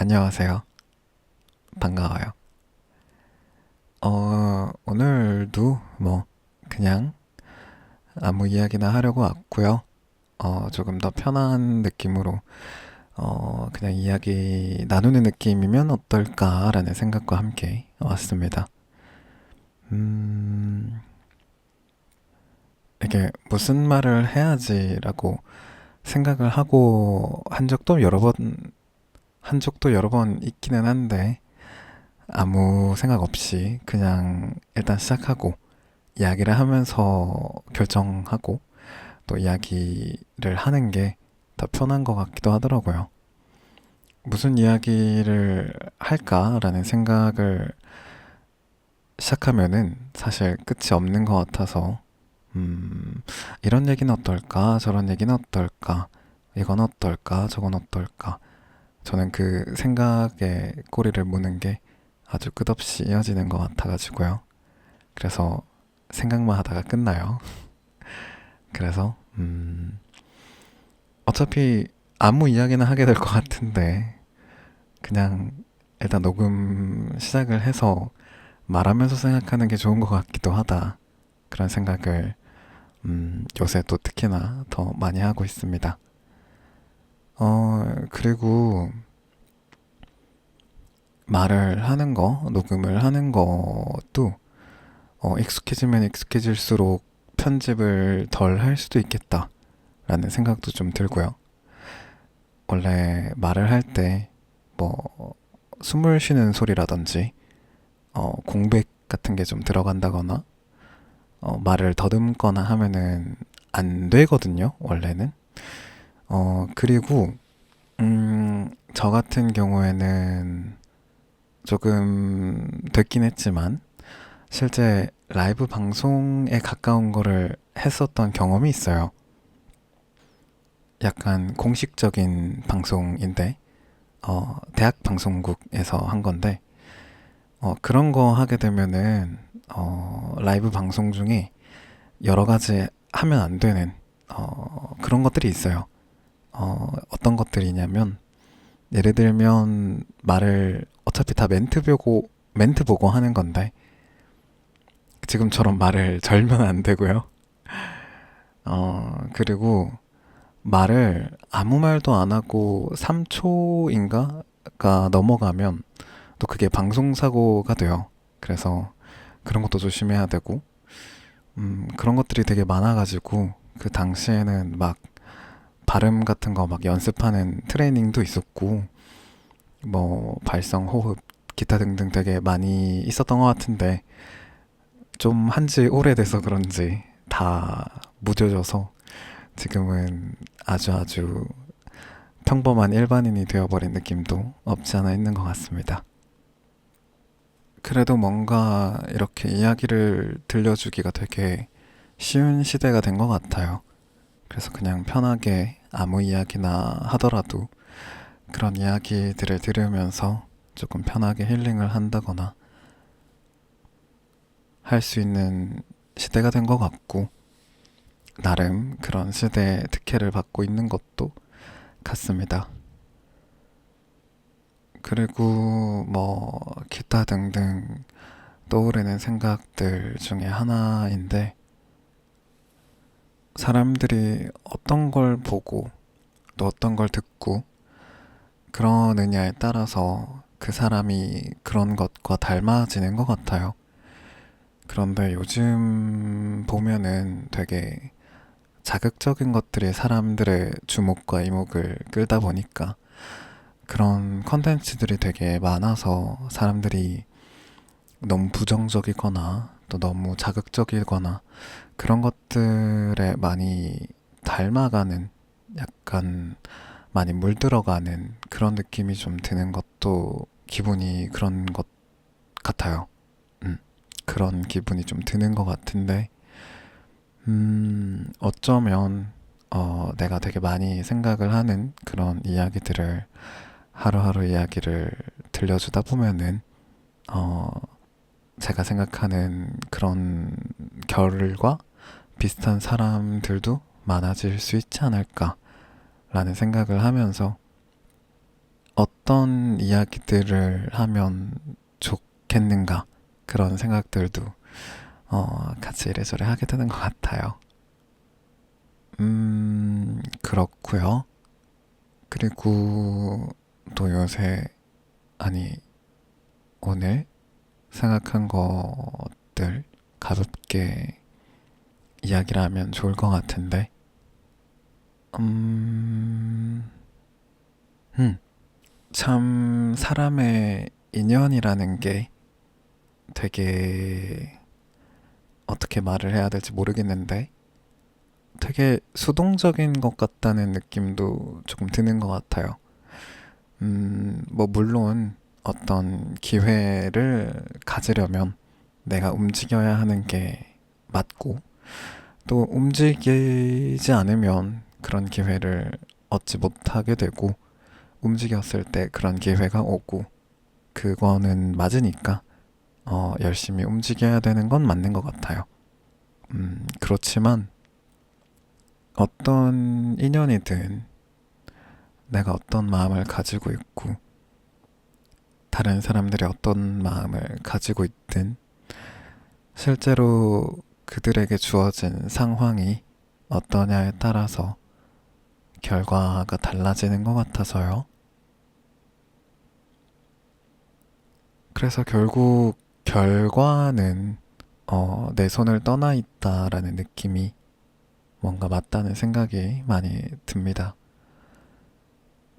안녕하세요. 반가워요. 어, 오늘도 뭐, 그냥 아무 이야기나 하려고 왔고요. 어, 조금 더 편한 느낌으로, 어, 그냥 이야기 나누는 느낌이면 어떨까라는 생각과 함께 왔습니다. 음, 이게 무슨 말을 해야지라고 생각을 하고 한 적도 여러 번, 한 적도 여러 번 있기는 한데, 아무 생각 없이 그냥 일단 시작하고 이야기를 하면서 결정하고 또 이야기를 하는 게 더 편한 것 같기도 하더라고요. 무슨 이야기를 할까라는 생각을 시작하면은 사실 끝이 없는 것 같아서, 음, 이런 얘기는 어떨까? 저런 얘기는 어떨까? 이건 어떨까? 저건 어떨까? 저는 그 생각에 꼬리를 무는 게 아주 끝없이 이어지는 것 같아가지고요. 그래서 생각만 하다가 끝나요. 그래서, 음, 어차피 아무 이야기나 하게 될 것 같은데, 그냥 일단 녹음 시작을 해서 말하면서 생각하는 게 좋은 것 같기도 하다. 그런 생각을, 음, 요새 또 특히나 더 많이 하고 있습니다. 어, 그리고 말을 하는 거, 녹음을 하는 것도, 어, 익숙해지면 익숙해질수록 편집을 덜 할 수도 있겠다. 라는 생각도 좀 들고요. 원래 말을 할 때, 뭐, 숨을 쉬는 소리라든지, 어, 공백 같은 게 좀 들어간다거나, 어, 말을 더듬거나 하면은 안 되거든요, 원래는. 어, 그리고, 음, 저 같은 경우에는 조금 됐긴 했지만, 실제 라이브 방송에 가까운 거를 했었던 경험이 있어요. 약간 공식적인 방송인데, 어, 대학 방송국에서 한 건데, 어, 그런 거 하게 되면은, 어, 라이브 방송 중에 여러 가지 하면 안 되는, 어, 그런 것들이 있어요. 어, 어떤 것들이냐면, 예를 들면, 말을 어차피 다 멘트 보고, 멘트 보고 하는 건데, 지금처럼 말을 절면 안 되고요. 어, 그리고 말을 아무 말도 안 하고 3초인가가 넘어가면 또 그게 방송사고가 돼요. 그래서 그런 것도 조심해야 되고, 음, 그런 것들이 되게 많아가지고, 그 당시에는 막 발음 같은 거 막 연습하는 트레이닝도 있었고, 뭐, 발성, 호흡, 기타 등등 되게 많이 있었던 것 같은데, 좀 한지 오래돼서 그런지 다 무뎌져서 지금은 아주 아주 평범한 일반인이 되어버린 느낌도 없지 않아 있는 것 같습니다. 그래도 뭔가 이렇게 이야기를 들려주기가 되게 쉬운 시대가 된 것 같아요. 그래서 그냥 편하게 아무 이야기나 하더라도 그런 이야기들을 들으면서 조금 편하게 힐링을 한다거나 할 수 있는 시대가 된 것 같고, 나름 그런 시대의 특혜를 받고 있는 것도 같습니다. 그리고 뭐, 기타 등등 떠오르는 생각들 중에 하나인데, 사람들이 어떤 걸 보고 또 어떤 걸 듣고 그러느냐에 따라서 그 사람이 그런 것과 닮아지는 것 같아요. 그런데 요즘 보면은 되게 자극적인 것들이 사람들의 주목과 이목을 끌다 보니까 그런 컨텐츠들이 되게 많아서 사람들이 너무 부정적이거나 또 너무 자극적이거나 그런 것들에 많이 닮아가는 약간 많이 물들어가는 그런 느낌이 좀 드는 것도 기분이 그런 것 같아요. 음, 그런 기분이 좀 드는 것 같은데, 음, 어쩌면, 어, 내가 되게 많이 생각을 하는 그런 이야기들을 하루하루 이야기를 들려주다 보면은, 어, 제가 생각하는 그런 결과 비슷한 사람들도 많아질 수 있지 않을까라는 생각을 하면서 어떤 이야기들을 하면 좋겠는가 그런 생각들도 어, 같이 이래저래 하게 되는 것 같아요. 음, 그렇고요. 그리고 또 요새 아니 오늘 생각한 것들 가볍게 이야기를 하면 좋을 것 같은데, 음, 음, 참 사람의 인연이라는 게 되게 어떻게 말을 해야 될지 모르겠는데, 되게 수동적인 것 같다는 느낌도 조금 드는 것 같아요. 음, 뭐 물론 어떤 기회를 가지려면 내가 움직여야 하는 게 맞고, 또 움직이지 않으면 그런 기회를 얻지 못하게 되고, 움직였을 때 그런 기회가 오고, 그거는 맞으니까, 어, 열심히 움직여야 되는 건 맞는 것 같아요. 음, 그렇지만, 어떤 인연이든 내가 어떤 마음을 가지고 있고, 다른 사람들이 어떤 마음을 가지고 있든, 실제로 그들에게 주어진 상황이 어떠냐에 따라서 결과가 달라지는 것 같아서요. 그래서 결국 결과는 어, 내 손을 떠나 있다라는 느낌이 뭔가 맞다는 생각이 많이 듭니다.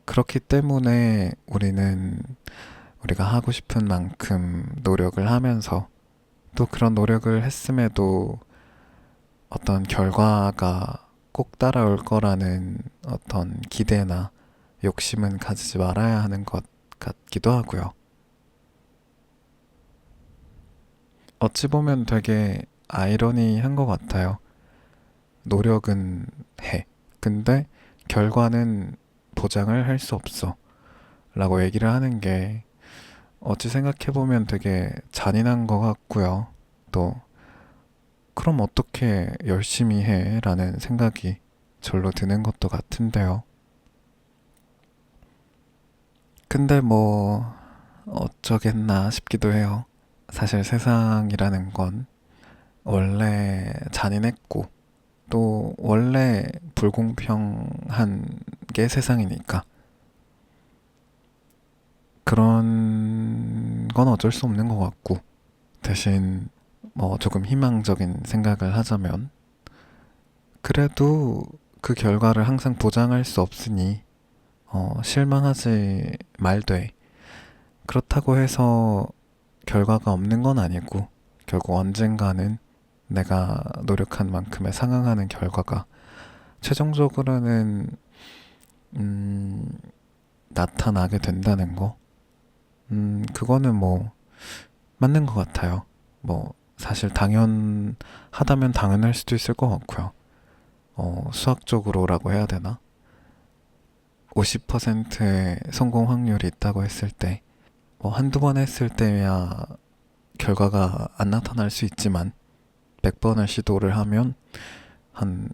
그렇기 때문에 우리는 우리가 하고 싶은 만큼 노력을 하면서 또 그런 노력을 했음에도 어떤 결과가 꼭 따라올 거라는 어떤 기대나 욕심은 가지지 말아야 하는 것 같기도 하고요. 어찌 보면 되게 아이러니한 것 같아요. 노력은 해. 근데 결과는 보장을 할 수 없어. 라고 얘기를 하는 게 어찌 생각해보면 되게 잔인한 것 같고요. 또, 그럼 어떻게 열심히 해? 라는 생각이 절로 드는 것도 같은데요. 근데 뭐, 어쩌겠나 싶기도 해요. 사실 세상이라는 건 원래 잔인했고, 또 원래 불공평한 게 세상이니까. 그런 건 어쩔 수 없는 것 같고, 대신 뭐 조금 희망적인 생각을 하자면, 그래도 그 결과를 항상 보장할 수 없으니, 어, 실망하지 말되, 그렇다고 해서 결과가 없는 건 아니고, 결국 언젠가는 내가 노력한 만큼에 상응하는 결과가 최종적으로는, 음, 나타나게 된다는 거. 음, 그거는 뭐, 맞는 것 같아요. 뭐, 사실 당연하다면 당연할 수도 있을 것 같고요. 어, 수학적으로라고 해야 되나? 50%의 성공 확률이 있다고 했을 때, 뭐, 한두 번 했을 때야 결과가 안 나타날 수 있지만, 100번을 시도를 하면, 한,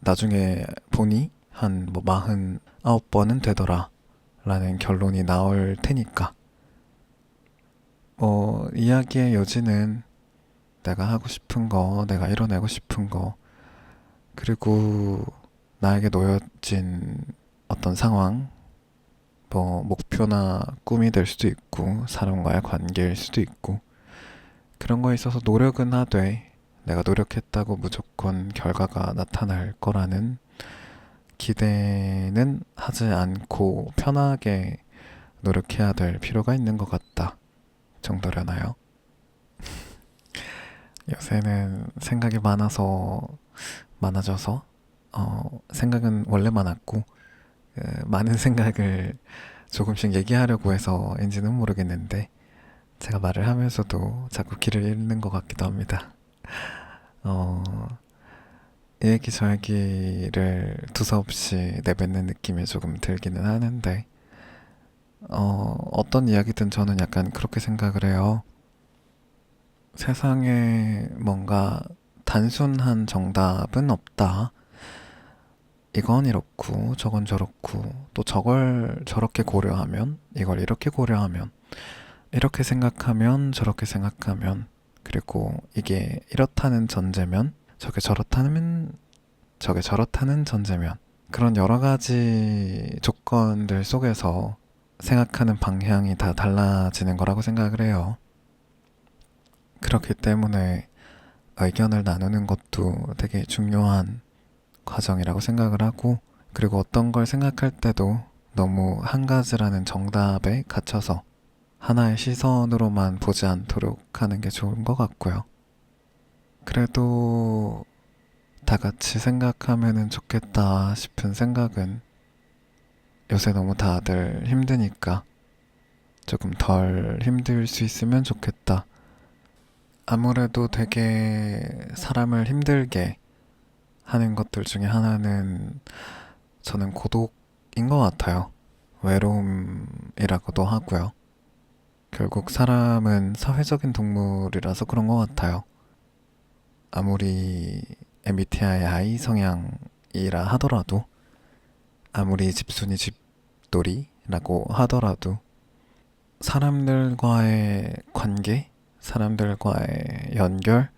나중에 보니, 한, 뭐, 49번은 되더라. 라는 결론이 나올 테니까. 어, 이야기의 여지는 내가 하고 싶은 거, 내가 이뤄내고 싶은 거, 그리고 나에게 놓여진 어떤 상황, 뭐, 목표나 꿈이 될 수도 있고, 사람과의 관계일 수도 있고, 그런 거에 있어서 노력은 하되, 내가 노력했다고 무조건 결과가 나타날 거라는 기대는 하지 않고 편하게 노력해야 될 필요가 있는 것 같다. 정도려나요? 요새는 생각이 많아서 많아져서 어, 생각은 원래 많았고 그, 많은 생각을 조금씩 얘기하려고 해서인지는 모르겠는데 제가 말을 하면서도 자꾸 길을 잃는 것 같기도 합니다. 어, 이 얘기 저 얘기를 두서없이 내뱉는 느낌이 조금 들기는 하는데 어, 어떤 이야기든 저는 약간 그렇게 생각을 해요. 세상에 뭔가 단순한 정답은 없다. 이건 이렇고 저건 저렇고 또 저걸 저렇게 고려하면 이걸 이렇게 고려하면 이렇게 생각하면 저렇게 생각하면 그리고 이게 이렇다는 전제면 저게 저렇다는 저게 저렇다는 전제면 그런 여러 가지 조건들 속에서 생각하는 방향이 다 달라지는 거라고 생각을 해요. 그렇기 때문에 의견을 나누는 것도 되게 중요한 과정이라고 생각을 하고 그리고 어떤 걸 생각할 때도 너무 한 가지라는 정답에 갇혀서 하나의 시선으로만 보지 않도록 하는 게 좋은 것 같고요. 그래도 다 같이 생각하면 좋겠다 싶은 생각은 요새 너무 다들 힘드니까 조금 덜 힘들 수 있으면 좋겠다. 아무래도 되게 사람을 힘들게 하는 것들 중에 하나는 저는 고독인 것 같아요. 외로움이라고도 하고요. 결국 사람은 사회적인 동물이라서 그런 것 같아요. 아무리 MBTI I 성향이라 하더라도, 아무리 집순이 집돌이라고 하더라도, 사람들과의 관계, 사람들과의 연결,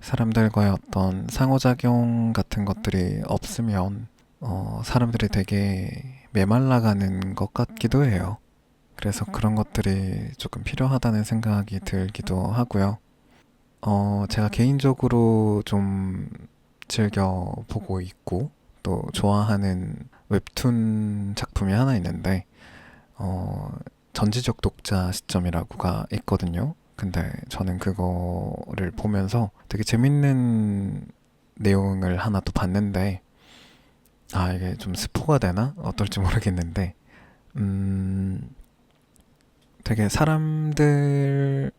사람들과의 어떤 상호작용 같은 것들이 없으면, 어, 사람들이 되게 메말라가는 것 같기도 해요. 그래서 그런 것들이 조금 필요하다는 생각이 들기도 하고요. 어, 제가 개인적으로 좀 즐겨 보고 있고 또 좋아하는 웹툰 작품이 하나 있는데, 어, 전지적 독자 시점이라고가 있거든요. 근데 저는 그거를 보면서 되게 재밌는 내용을 하나 또 봤는데, 아, 이게 좀 스포가 되나? 어떨지 모르겠는데, 음, 되게 사람들,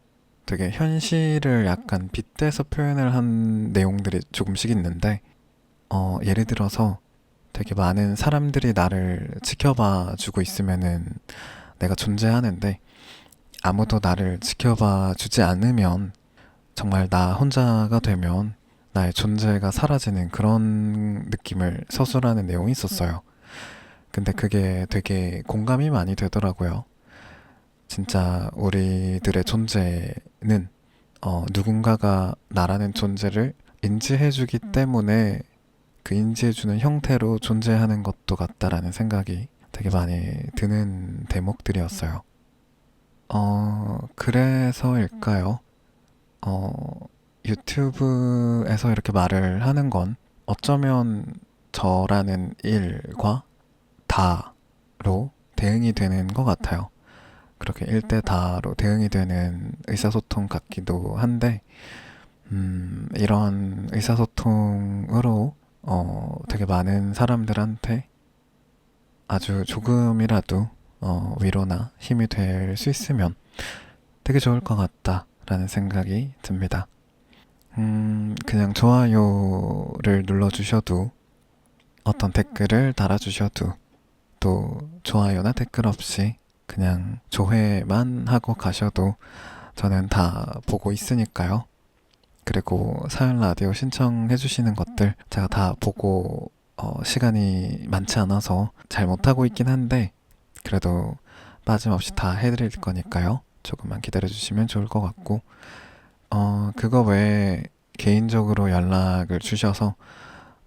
되게 현실을 약간 빗대서 표현을 한 내용들이 조금씩 있는데, 어, 예를 들어서 되게 많은 사람들이 나를 지켜봐 주고 있으면은 내가 존재하는데, 아무도 나를 지켜봐 주지 않으면, 정말 나 혼자가 되면 나의 존재가 사라지는 그런 느낌을 서술하는 내용이 있었어요. 근데 그게 되게 공감이 많이 되더라고요. 진짜 우리들의 존재는 어, 누군가가 나라는 존재를 인지해주기 때문에 그 인지해주는 형태로 존재하는 것도 같다라는 생각이 되게 많이 드는 대목들이었어요. 어, 그래서일까요? 어, 유튜브에서 이렇게 말을 하는 건 어쩌면 저라는 일과 다로 대응이 되는 것 같아요. 그렇게 일대 다로 대응이 되는 의사소통 같기도 한데, 음, 이런 의사소통으로 어, 되게 많은 사람들한테 아주 조금이라도 어, 위로나 힘이 될 수 있으면 되게 좋을 것 같다라는 생각이 듭니다. 음, 그냥 좋아요를 눌러주셔도 어떤 댓글을 달아주셔도 또 좋아요나 댓글 없이 그냥 조회만 하고 가셔도 저는 다 보고 있으니까요. 그리고 사연 라디오 신청해 주시는 것들 제가 다 보고 어, 시간이 많지 않아서 잘 못하고 있긴 한데 그래도 빠짐없이 다 해드릴 거니까요. 조금만 기다려 주시면 좋을 것 같고 어, 그거 외에 개인적으로 연락을 주셔서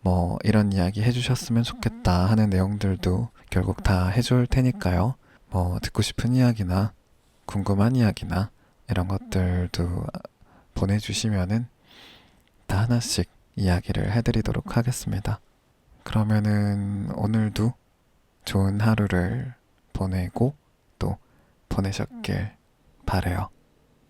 뭐 이런 이야기 해주셨으면 좋겠다 하는 내용들도 결국 다 해줄 테니까요. 뭐 듣고 싶은 이야기나 궁금한 이야기나 이런 것들도 보내주시면은 다 하나씩 이야기를 해드리도록 하겠습니다. 그러면은 오늘도 좋은 하루를 보내고 또 보내셨길 바래요.